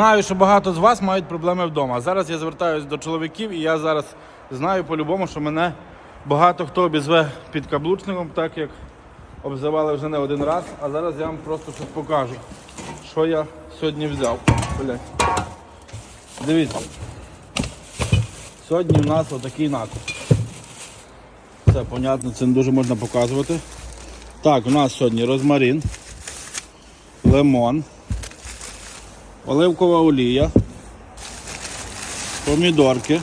Знаю, що багато з вас мають проблеми вдома. Зараз я звертаюся до чоловіків, і я зараз знаю по-любому, що мене багато хто обізве підкаблучником, так як обзивали вже не один раз. А зараз я вам просто щось покажу, що я сьогодні взяв. Блядь. Дивіться. Сьогодні в нас отакий накуп. Це, понятно, це не дуже можна показувати. Так, у нас сьогодні розмарин, лимон оливкова олія, помідорки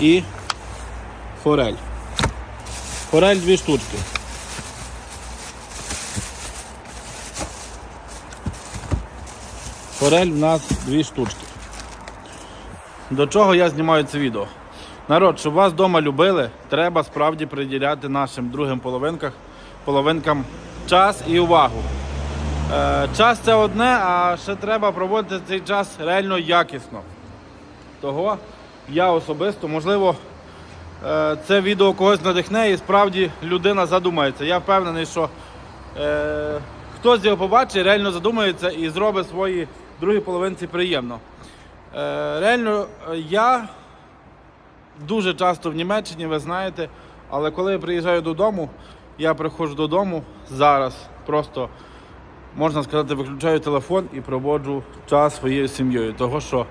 і форель. Форель дві штучки. Форель в нас дві штучки. До чого я знімаю це відео? Народ, щоб вас вдома любили, треба справді приділяти нашим другим половинкам, половинкам час і увагу. Е, час це одне, а ще треба проводити цей час реально якісно. Того я особисто, можливо, е, це відео когось надихне і справді людина задумається. Я впевнений, що е, хтось його побачить, реально задумається і зробить своїй другій половинці приємно. Е, реально, я дуже часто в Німеччині, ви знаєте, але коли я приїжджаю додому, я приходжу додому зараз просто можна сказати, виключаю телефон і проводжу час своєю сім'єю. Того, що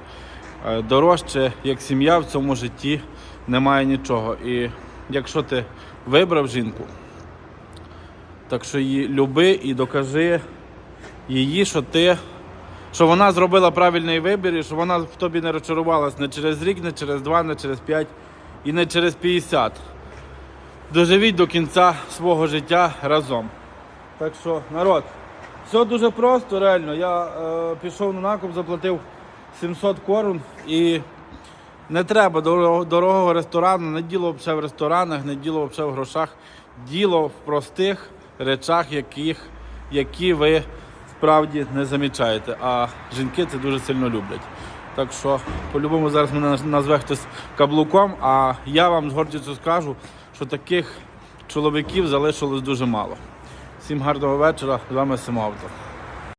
е, дорожче, як сім'я в цьому житті немає нічого. І якщо ти вибрав жінку, так що її люби і докажи її, що ти. Що вона зробила правильний вибір і що вона в тобі не розчарувалась не через рік, не через два, не через п'ять і не через 50. Доживіть до кінця свого життя разом. Так що, народ, все дуже просто, реально. Я е, пішов на накуп, заплатив 700 корун і не треба дорого- дорогого ресторану, не діло взагалі в ресторанах, не діло взагалі в грошах. Діло в простих речах, яких, які ви справді не замічаєте. А жінки це дуже сильно люблять. Так що, по-любому зараз мене назве хтось каблуком, а я вам з гордістю скажу, що таких чоловіків залишилось дуже мало. Всім гарного вечора, з вами Семавто.